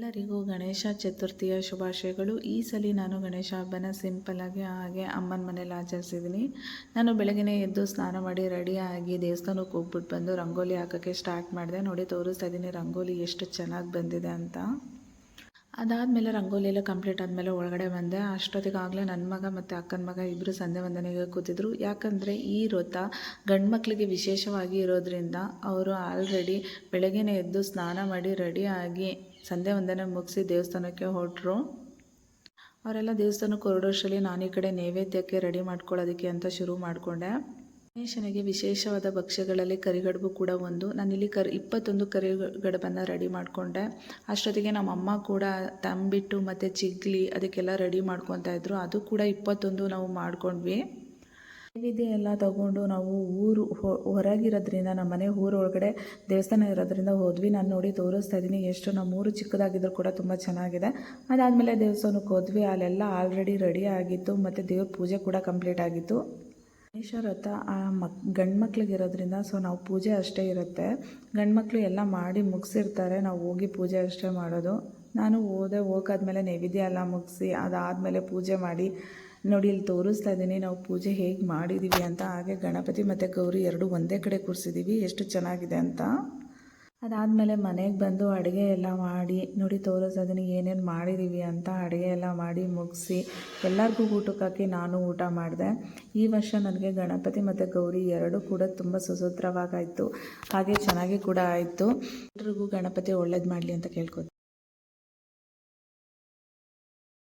ಎಲ್ಲರಿಗೂ ಗಣೇಶ ಚತುರ್ಥಿಯ ಶುಭಾಶಯಗಳು. ಈ ಸಲ ನಾನು ಗಣೇಶ ಹಬ್ಬನ ಸಿಂಪಲ್ಲಾಗಿ ಹಾಗೆ ಅಮ್ಮನ ಮನೇಲಿ ಆಚರಿಸಿದ್ದೀನಿ ನಾನು ಬೆಳಗ್ಗೆ ಎದ್ದು ಸ್ನಾನ ಮಾಡಿ ರೆಡಿಯಾಗಿ ದೇವಸ್ಥಾನಕ್ಕೆ ಹೋಗ್ಬಿಟ್ಟು ಬಂದು ರಂಗೋಲಿ ಹಾಕೋಕ್ಕೆ ಸ್ಟಾರ್ಟ್ ಮಾಡಿದೆ. ನೋಡಿ ತೋರಿಸ್ತಾ ಇದ್ದೀನಿ ರಂಗೋಲಿ ಎಷ್ಟು ಚೆನ್ನಾಗಿ ಬಂದಿದೆ ಅಂತ. ಅದಾದಮೇಲೆ ರಂಗೋಲಿ ಎಲ್ಲ ಕಂಪ್ಲೀಟ್ ಆದಮೇಲೆ ಒಳಗಡೆ ಬಂದೆ. ಅಷ್ಟೊತ್ತಿಗಾಗಲೇ ನನ್ನ ಮಗ ಮತ್ತು ಅಕ್ಕನ ಮಗ ಇಬ್ಬರು ಸಂಧೆ ವಂದನೆಗೆ ಕೂತಿದ್ರು. ಯಾಕಂದರೆ ಈ ವ್ರತ ಗಂಡು ಮಕ್ಕಳಿಗೆ ವಿಶೇಷವಾಗಿ ಇರೋದ್ರಿಂದ ಅವರು ಆಲ್ರೆಡಿ ಬೆಳಗ್ಗೆನೇ ಎದ್ದು ಸ್ನಾನ ಮಾಡಿ ರೆಡಿಯಾಗಿ ಸಂಧ್ಯಾ ವಂದನೆ ಮುಗಿಸಿ ದೇವಸ್ಥಾನಕ್ಕೆ ಹೊರಟರು. ಅವರೆಲ್ಲ ದೇವಸ್ಥಾನಕ್ಕೆ ಹೊರಡೋಷ್ಟರಲ್ಲಿ ನಾನು ಈ ಕಡೆ ನೈವೇದ್ಯಕ್ಕೆ ರೆಡಿ ಮಾಡ್ಕೊಳ್ಳೋದಕ್ಕೆ ಅಂತ ಶುರು ಮಾಡಿಕೊಂಡೆ. ಗಣೇಶನಿಗೆ ವಿಶೇಷವಾದ ಭಕ್ಷ್ಯಗಳಲ್ಲಿ ಕರಿಗಡುಬು ಕೂಡ ಒಂದು. ನಾನಿಲ್ಲಿ ಕರಿ, ಇಪ್ಪತ್ತೊಂದು ಕರಿಗಡುಬನ್ನು ರೆಡಿ ಮಾಡಿಕೊಂಡೆ. ಅಷ್ಟೊತ್ತಿಗೆ ನಮ್ಮ ಅಮ್ಮ ಕೂಡ ತಂಬಿಟ್ಟು ಮತ್ತು ಚಿಗ್ಲಿ ಅದಕ್ಕೆಲ್ಲ ರೆಡಿ ಮಾಡ್ಕೊತಾ ಇದ್ರು. ಅದು ಕೂಡ ಇಪ್ಪತ್ತೊಂದು ನಾವು ಮಾಡ್ಕೊಂಡ್ವಿ. ನೈವೇದ್ಯ ಎಲ್ಲ ತಗೊಂಡು ನಾವು ಊರು ಹೊರಗಿರೋದ್ರಿಂದ ನಮ್ಮ ಮನೆ ಊರೊಳಗಡೆ ದೇವಸ್ಥಾನ ಇರೋದ್ರಿಂದ ಹೋದ್ವಿ. ನಾನು ನೋಡಿ ತೋರಿಸ್ತಾ ಇದ್ದೀನಿ, ಎಷ್ಟು ನಮ್ಮ ಊರು ಚಿಕ್ಕದಾಗಿದ್ರು ಕೂಡ ತುಂಬ ಚೆನ್ನಾಗಿದೆ. ಅದಾದಮೇಲೆ ದೇವಸ್ಥಾನಕ್ಕೆ ಹೋದ್ವಿ. ಅಲ್ಲೆಲ್ಲ ಆಲ್ರೆಡಿ ರೆಡಿ ಆಗಿತ್ತು. ಮತ್ತು ದೇವ್ರ ಪೂಜೆ ಕೂಡ ಕಂಪ್ಲೀಟ್ ಆಗಿತ್ತು. ಗಣೇಶ ವ್ರತ ಆ ಮಕ್, ಗಂಡು ಮಕ್ಳಿಗೆ ಇರೋದ್ರಿಂದ ಸೊ ನಾವು ಪೂಜೆ ಅಷ್ಟೇ ಇರುತ್ತೆ. ಗಂಡು ಮಕ್ಕಳು ಎಲ್ಲ ಮಾಡಿ ಮುಗಿಸಿರ್ತಾರೆ. ನಾವು ಹೋಗಿ ಪೂಜೆ ಅಷ್ಟೇ ಮಾಡೋದು. ನಾನು ಹೋದೆ ಹೋಗಾದ್ಮೇಲೆ ನೈವೇದ್ಯ ಎಲ್ಲ ಮುಗಿಸಿ, ಅದಾದಮೇಲೆ ಪೂಜೆ ಮಾಡಿ ನೋಡಿ, ಇಲ್ಲಿ ತೋರಿಸ್ತಾ ಇದ್ದೀನಿ, ನಾವು ಪೂಜೆ ಹೇಗೆ ಮಾಡಿದ್ದೀವಿ ಅಂತ. ಹಾಗೆ ಗಣಪತಿ ಮತ್ತು ಗೌರಿ ಎರಡು ಒಂದೇ ಕಡೆ ಕೂರಿಸಿದ್ದೀವಿ ಎಷ್ಟು ಚೆನ್ನಾಗಿದೆ ಅಂತ. ಅದಾದಮೇಲೆ ಮನೆಗೆ ಬಂದು ಅಡುಗೆ ಎಲ್ಲ ಮಾಡಿ, ನೋಡಿ, ತೋರಿಸ್ತಾ ಇದ್ದೀನಿ, ಏನೇನು ಮಾಡಿದ್ದೀವಿ ಅಂತ. ಅಡುಗೆ ಎಲ್ಲ ಮಾಡಿ ಮುಗಿಸಿ, ಎಲ್ಲರಿಗೂ ಊಟಕ್ಕೆ ಹಾಕಿ ನಾನು ಊಟ ಮಾಡಿದೆ. ಈ ವರ್ಷ ನನಗೆ ಗಣಪತಿ ಮತ್ತು ಗೌರಿ ಎರಡೂ ಕೂಡ ತುಂಬ ಸುಸೂತ್ರವಾಗಾಯಿತು ಹಾಗೆ ಚೆನ್ನಾಗಿ ಕೂಡ ಆಯಿತು. ಎಲ್ರಿಗೂ ಗಣಪತಿ ಒಳ್ಳೇದು ಮಾಡಲಿ ಅಂತ ಕೇಳ್ಕೊತೀನಿ.